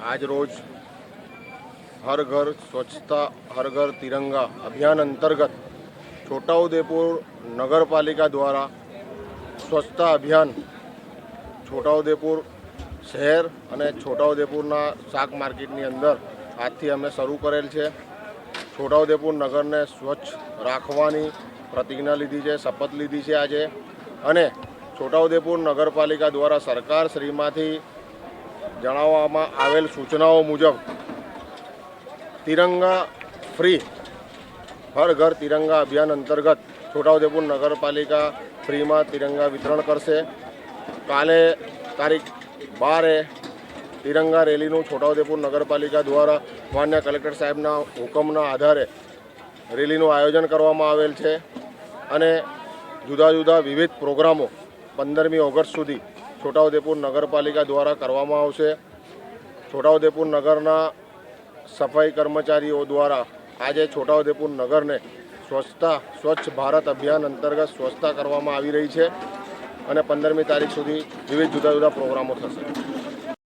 આજ રોજ હર ઘર સ્વચ્છતા, હર ઘર તિરંગા અભિયાન અંતર્ગત છોટાઉદેપુર નગરપાલિકા દ્વારા સ્વચ્છતા અભિયાન છોટાઉદેપુર શહેર અને છોટાઉદેપુરના શાક માર્કેટની અંદર આજથી અમે શરૂ કરેલ છે. છોટાઉદેપુર નગરને સ્વચ્છ રાખવાની પ્રતિજ્ઞા લીધી છે, શપથ લીધી છે આજે. અને છોટાઉદેપુર નગરપાલિકા દ્વારા સરકાર શ્રીમાંથી જણાવવામાં આવેલ સૂચનાઓ મુજબ, તિરંગા ફ્રી હર ઘર તિરંગા અભિયાન અંતર્ગત છોટાઉદેપુર નગરપાલિકા ફ્રીમાં તિરંગા વિતરણ કરશે. કાલે તારીખ બારે તિરંગા રેલીનું છોટાઉદેપુર નગરપાલિકા દ્વારા માન્ય કલેક્ટર સાહેબના હુકમના આધારે રેલીનું આયોજન કરવામાં આવેલ છે અને જુદા જુદા વિવિધ પ્રોગ્રામો પંદરમી ઓગસ્ટ સુધી છોટાઉદેપુર નગરપાલિકા દ્વારા કરવામાં આવશે. છોટાઉદેપુર નગરના સફાઈ કર્મચારીઓ દ્વારા આજે છોટાઉદેપુર નગરને સ્વચ્છતા, સ્વચ્છ ભારત અભિયાન અંતર્ગત સ્વચ્છતા કરવામાં આવી રહી છે અને પંદરમી તારીખ સુધી વિવિધ જુદા જુદા પ્રોગ્રામો થશે.